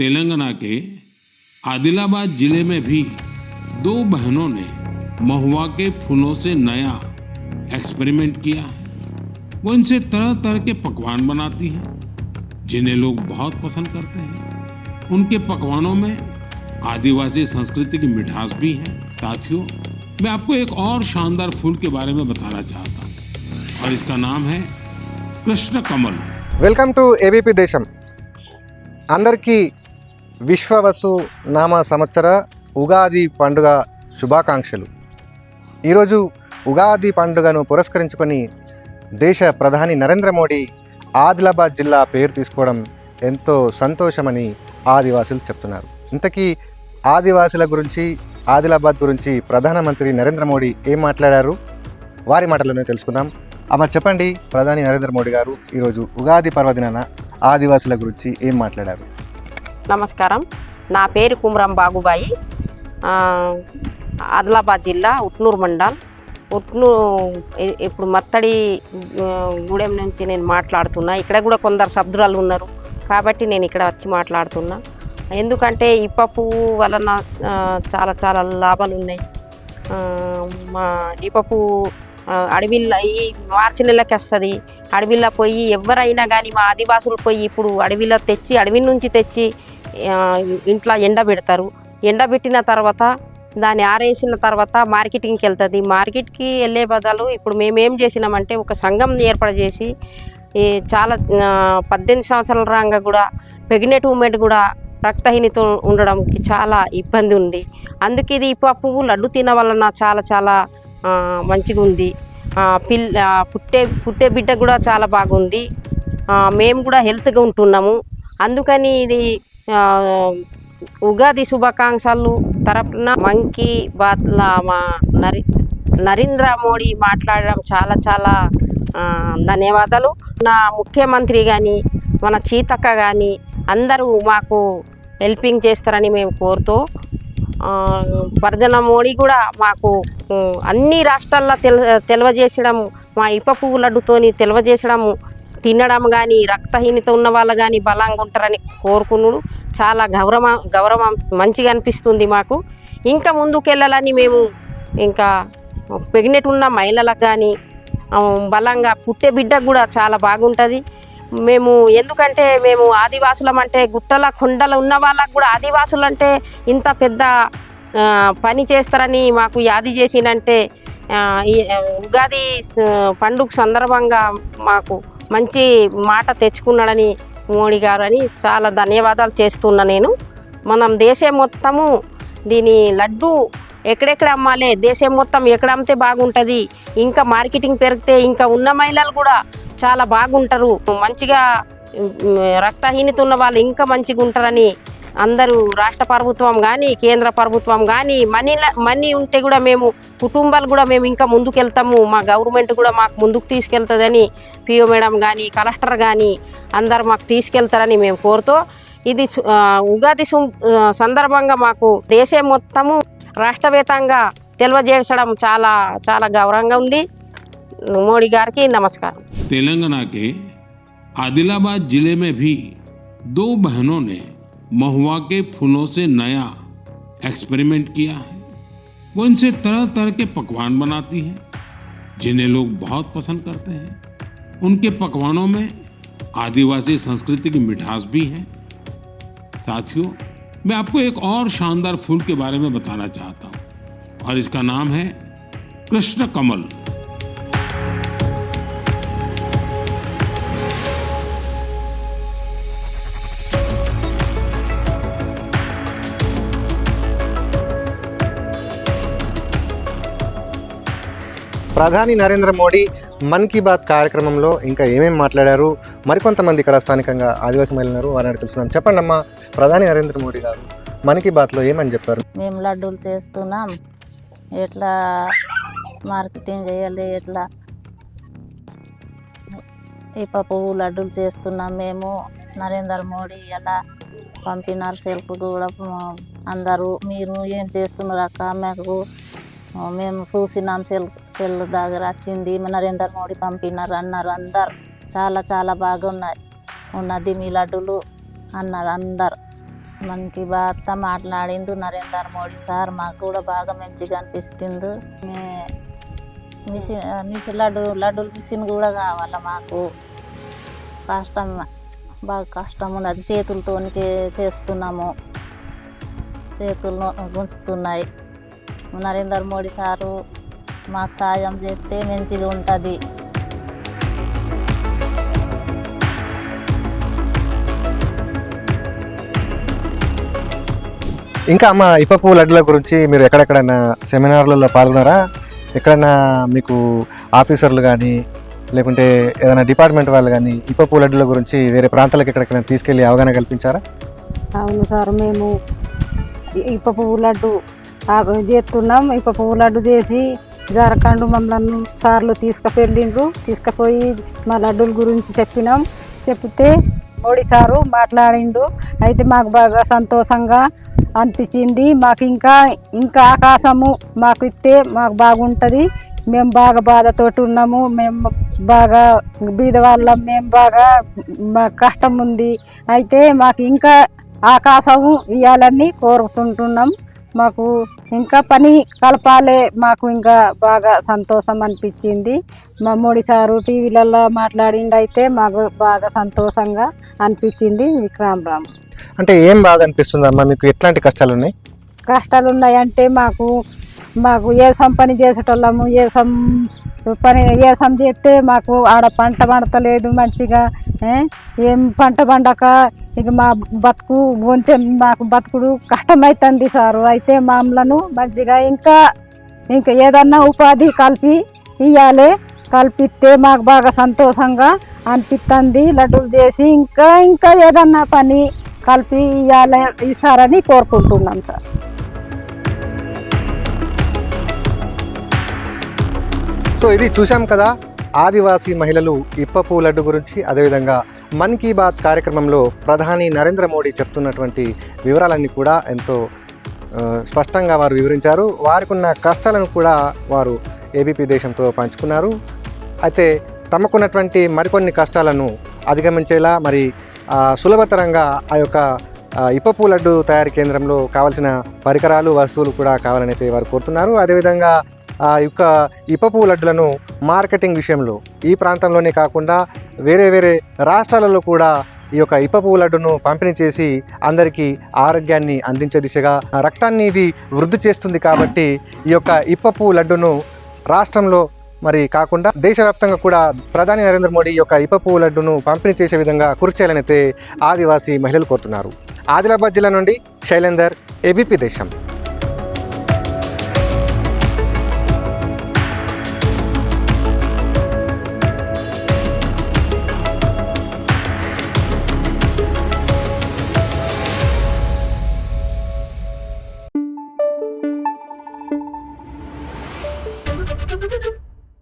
तेलंगाना के आदिलाबाद जिले में भी दो बहनों ने महुआ के फूलों से नया एक्सपेरिमेंट किया है वो इनसे तरह तरह के पकवान बनाती हैं जिन्हें लोग बहुत पसंद करते हैं उनके पकवानों में आदिवासी संस्कृति की मिठास भी है साथियों मैं आपको एक और शानदार फूल के बारे में बताना चाहता हूँ और इसका नाम है Krishna Kamal welcome to ABP Desam అందరికీ విశ్వవసు నామ సంవత్సర ఉగాది పండుగ శుభాకాంక్షలు. ఈరోజు ఉగాది పండుగను పురస్కరించుకొని దేశ ప్రధాని నరేంద్ర మోడీ ఆదిలాబాద్ జిల్లా పేరు తీసుకోవడం ఎంతో సంతోషమని ఆదివాసులు చెప్తున్నారు. ఇంతకీ ఆదివాసుల గురించి ఆదిలాబాద్ గురించి ప్రధానమంత్రి నరేంద్ర మోడీ ఏం మాట్లాడారు? వారి మాటల్లోనే తెలుసుకుందాం. అమ్మ చెప్పండి ప్రధాని నరేంద్ర మోడీ గారు ఈరోజు ఉగాది పర్వదినాన ఆదివాసుల గురించి ఏం మాట్లాడారు? నమస్కారం. నా పేరు కుమరం బాగుబాయి. ఆదిలాబాద్ జిల్లా ఉట్నూరు మండల్. ఉట్నూరు ఇప్పుడు మత్తడి గూడెం నుంచి నేను మాట్లాడుతున్నా. ఇక్కడ కూడా కొందరు సభ్యురాలు ఉన్నారు. కాబట్టి నేను ఇక్కడ వచ్చి మాట్లాడుతున్నా. ఎందుకంటే ఇప్ప వలన చాలా చాలా లాభాలు ఉన్నాయి. మా ఇప్ప అడవిలో ఈ మార్చి నెలకి వస్తుంది. అడవిలో పోయి ఎవరైనా కానీ మా ఆదివాసులు పోయి ఇప్పుడు అడవిలో తెచ్చి అడవి నుంచి తెచ్చి ఇంట్లో ఎండబెడతారు ఎండబెట్టిన తర్వాత దాన్ని ఆరేసిన తర్వాత మార్కెటింగ్కి వెళ్తుంది. మార్కెట్కి వెళ్ళే బదులు ఇప్పుడు మేము ఏం చేసినామంటే ఒక సంఘం ఏర్పాటు చేసి ఈ చాలా పద్దెనిమిది సంవత్సరాల రంగా కూడా ప్రెగ్నెంట్ ఉమెన్ కూడా రక్తహీనత ఉండడానికి చాలా ఇబ్బంది ఉంది. అందుకే ఇది ఇప్ప పువ్వు లడ్డు తిన వలన చాలా చాలా మంచిగా ఉంది. పిల్ పుట్టే పుట్టే బిడ్డ కూడా చాలా బాగుంది. మేము కూడా హెల్త్గా ఉంటున్నాము. అందుకని ఇది ఉగాది శుభాకాంక్షలు. తరపున మంకీ బాత్ల మా నరి నరేంద్ర మోడీ మాట్లాడడం చాలా చాలా ధన్యవాదాలు. నా ముఖ్యమంత్రి కానీ మన చీతక్క కానీ అందరూ మాకు హెల్పింగ్ చేస్తారని మేము కోరుతూ ఆ, ప్రధాన మోడీ కూడా మాకు అన్ని రాష్ట్రాల్లో తెల తెలియజేసడం మా ఇప్ప పువ్వు లడ్డుతోని తెలియజేసడం తినడం కానీ రక్తహీనత ఉన్న వాళ్ళు కానీ బలంగా ఉంటారని కోరుకున్నాడు చాలా గౌరవ గౌరవం మంచిగా అనిపిస్తుంది మాకు. ఇంకా ముందుకెళ్ళాలని మేము ఇంకా ప్రెగ్నెంట్ ఉన్న మహిళలకు కానీ బలంగా పుట్టే బిడ్డకు కూడా చాలా బాగుంటుంది. మేము ఎందుకంటే మేము ఆదివాసులం అంటే గుట్టల కొండల ఉన్న వాళ్ళకు కూడా ఆదివాసులు అంటే ఇంత పెద్ద పని చేస్తారని మాకు యాది చేసిందంటే ఉగాది పండుగ సందర్భంగా మాకు మంచి మాట తెచ్చుకున్నాడని మోడీ గారు అని చాలా ధన్యవాదాలు చేస్తున్నా నేను. మనం దేశం మొత్తము దీని లడ్డు ఎక్కడెక్కడ అమ్మాలి? దేశం మొత్తం ఎక్కడ అమ్మితే బాగుంటుంది? ఇంకా మార్కెటింగ్ పెరిగితే ఇంకా ఉన్న మహిళలు కూడా చాలా బాగుంటారు. మంచిగా రక్తహీనత ఉన్న వాళ్ళు ఇంకా మంచిగా ఉంటారని అందరూ రాష్ట్ర ప్రభుత్వం కానీ కేంద్ర ప్రభుత్వం కానీ మనీ మనీ ఉంటే కూడా మేము కుటుంబాలు కూడా మేము ఇంకా ముందుకెళ్తాము మా గవర్నమెంట్ కూడా మాకు ముందుకు తీసుకెళ్తుందని పిఓ మేడం కానీ కలెక్టర్ కానీ అందరు మాకు తీసుకెళ్తారని మేము కోరుతూ ఇది సు- ఆ, ఉగాది సు- ఆ, సందర్భంగా మాకు దేశం మొత్తము రాష్ట్రవేత్తంగా తెలియజేసడం చాలా చాలా గౌరవంగా ఉంది మోడీ గారికి నమస్కారం तेलंगाना के आदिलाबाद जिले में भी दो बहनों ने महुआ के फूलों से नया एक्सपेरिमेंट किया है। वो इनसे तरह तरह के पकवान बनाती हैं, जिन्हें लोग बहुत पसंद करते हैं। उनके पकवानों में आदिवासी संस्कृति की मिठास भी है। साथियों, मैं आपको एक और शानदार फूल के बारे में बताना चाहता हूँ, और इसका नाम है कृष्ण कमल ప్రధాని నరేంద్ర మోడీ మన్ కీ బాత్ కార్యక్రమంలో ఇంకా ఏమేమి మాట్లాడారు? మరికొంతమంది ఇక్కడ స్థానికంగా ఆదివాసీ మహిళలు వారిని అడిగి చెప్పండి అమ్మా ప్రధాని నరేంద్ర మోడీ గారు మన్ కీ బాత్లో ఏమని చెప్పారు? మేము లడ్డూలు చేస్తున్నాం. ఎట్లా మార్కెటింగ్ చేయాలి ఎట్లా? ఈ పువ్వు లడ్డూలు చేస్తున్నాం మేము. నరేంద్ర మోడీ ఎలా పంపినారు సెల్ఫ్ కూడా అందరూ. మీరు ఏం చేస్తున్నారు అక్క? మాకు మేము చూసినాం సెల్ సెల్ దగ్గర వచ్చింది నరేంద్ర మోడీ పంపినారు అన్నారు అందరు. చాలా చాలా బాగా ఉన్నాయి ఉన్నది మీ లడ్డులు అన్నారు అందరు. మనకి భర్త మాట్లాడింది నరేందర్ మోడీ సార్. మాకు కూడా బాగా మంచిగా అనిపిస్తుంది. మే- మిషన్ మిషన్ లడ్డు లడ్డులు మిషన్ కూడా కావాలి మాకు. కష్టం బాగా కష్టం ఉన్నది. చేతులతో చేస్తున్నాము. చేతులు గుంజుతున్నాయి. నరేందర్ మోడీ సారు మాకు సాయం చేస్తే మంచిగా ఉంటుంది. ఇంకా అమ్మ ఇప్పపు లడ్డుల గురించి మీరు ఎక్కడెక్కడైనా సెమినార్లలో పాల్గొన్నారా? ఎక్కడైనా మీకు ఆఫీసర్లు కానీ లేకుంటే ఏదైనా డిపార్ట్మెంట్ వాళ్ళు కానీ ఇప్పపు లడ్డుల గురించి వేరే ప్రాంతాలకు ఎక్కడికైనా తీసుకెళ్ళి అవగాహన కల్పించారా? అవును సార్ మేము ఇప్ప పువ్వు లడ్డు చేస్తున్నాం. ఇప్పుడు పువ్వు లడ్డు చేసి జారకండు మమ్మల్ని సార్లు తీసుకుపెళ్ళిండ్రు తీసుకుపోయి మా లడ్డూల గురించి చెప్పినాం. చెప్తే మోడీ సారు మాట్లాడిండు. అయితే మాకు బాగా సంతోషంగా అనిపించింది. మాకు ఇంకా ఇంకా ఆకాశము మాకు ఇస్తే మాకు బాగుంటుంది. మేము బాగా బాధతోటి ఉన్నాము. మేము బాగా బీద వాళ్ళం. మేము బాగా మా కష్టం ఉంది. అయితే మాకు ఇంకా ఆకాశము ఇవ్వాలని కోరుకుంటున్నాం. మాకు ఇంకా పని కలపాలి మాకు ఇంకా బాగా సంతోషం అనిపించింది. మా మోడీ సారు టీవీలలో మాట్లాడిండు అయితే మాకు బాగా సంతోషంగా అనిపించింది విక్రమ్ రామ్. అంటే ఏం బాధ అనిపిస్తుంది అమ్మా? మీకు ఎట్లాంటి కష్టాలు ఉన్నాయి కష్టాలు ఉన్నాయంటే మాకు మాకు ఏసం పని చేసేటోళ్ళము. ఏసం పని ఏసం చేస్తే మాకు ఆడ పంట పండతలేదు మంచిగా ఏ? ఏం పంట పండక ఇక మా బతుకు కొంచెం మాకు బతుకుడు కష్టమవుతుంది సారు. అయితే మామలను మంచిగా ఇంకా ఇంకా ఏదన్నా ఉపాధి కలిపి ఇవ్వాలి కల్పిస్తే మాకు బాగా సంతోషంగా అనిపిస్తుంది లడ్డూలు చేసి ఇంకా ఇంకా ఏదన్నా పని కలిపి ఇవ్వాలి ఇస్తారని కోరుకుంటున్నాం సార్. సో ఇది చూశాం కదా ఆదివాసీ మహిళలు ఇప్పపు లడ్డు గురించి అదేవిధంగా మన్ కీ బాత్ కార్యక్రమంలో ప్రధాని నరేంద్ర మోడీ చెప్తున్నటువంటి వివరాలన్నీ కూడా ఎంతో స్పష్టంగా వారు వివరించారు. వారికున్న కష్టాలను కూడా వారు ఏబీపీ దేశంతో పంచుకున్నారు. అయితే తమకున్నటువంటి మరికొన్ని కష్టాలను అధిగమించేలా మరి సులభతరంగా ఆ యొక్క ఇప్పపు లడ్డు తయారీ కేంద్రంలో కావలసిన పరికరాలు వస్తువులు కూడా కావాలని అయితే వారు కోరుతున్నారు. అదేవిధంగా ఆ యొక్క ఇప్పపు లడ్డులను మార్కెటింగ్ విషయంలో ఈ ప్రాంతంలోనే కాకుండా వేరే వేరే రాష్ట్రాలలో కూడా ఈ యొక్క ఇప్పపు లడ్డును పంపిణీ చేసి అందరికీ ఆరోగ్యాన్ని అందించే దిశగా రక్తాన్ని ఇది వృద్ధి చేస్తుంది కాబట్టి ఈ యొక్క ఇప్పపు లడ్డును రాష్ట్రంలో మరి కాకుండా దేశవ్యాప్తంగా కూడా ప్రధాని నరేంద్ర మోడీ యొక్క ఇప్పపు లడ్డును పంపిణీ చేసే విధంగా కృషి చేయాలనైతే అయితే ఆదివాసీ మహిళలు కోరుతున్నారు. ఆదిలాబాద్ జిల్లా నుండి శైలేందర్ ఏబీపీ దేశం.